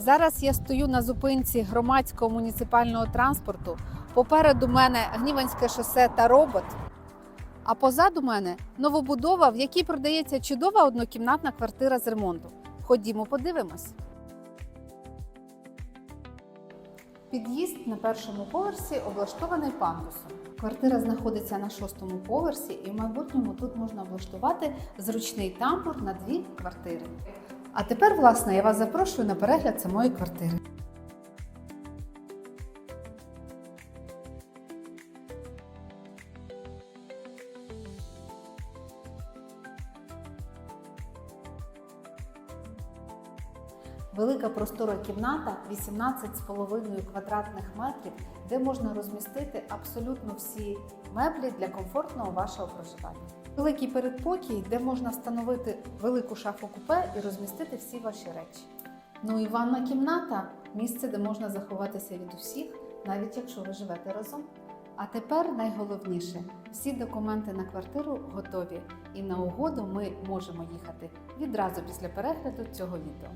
Зараз я стою на зупинці громадського муніципального транспорту. Попереду мене Гніванське шосе та робот. А позаду мене новобудова, в якій продається чудова однокімнатна квартира з ремонту. Ходімо, подивимось. Під'їзд на першому поверсі облаштований пандусом. Квартира знаходиться на шостому поверсі, і в майбутньому тут можна облаштувати зручний тамбур на дві квартири. А тепер, власне, я вас запрошую на перегляд самої квартири. Велика простора кімната 18,5 квадратних метрів, де можна розмістити абсолютно всі меблі для комфортного вашого проживання. Великий передпокій, де можна встановити велику шафу купе і розмістити всі ваші речі. Ну і ванна кімната місце, де можна заховатися від усіх, навіть якщо ви живете разом. А тепер найголовніше: всі документи на квартиру готові, і на угоду ми можемо їхати відразу після перегляду цього відео.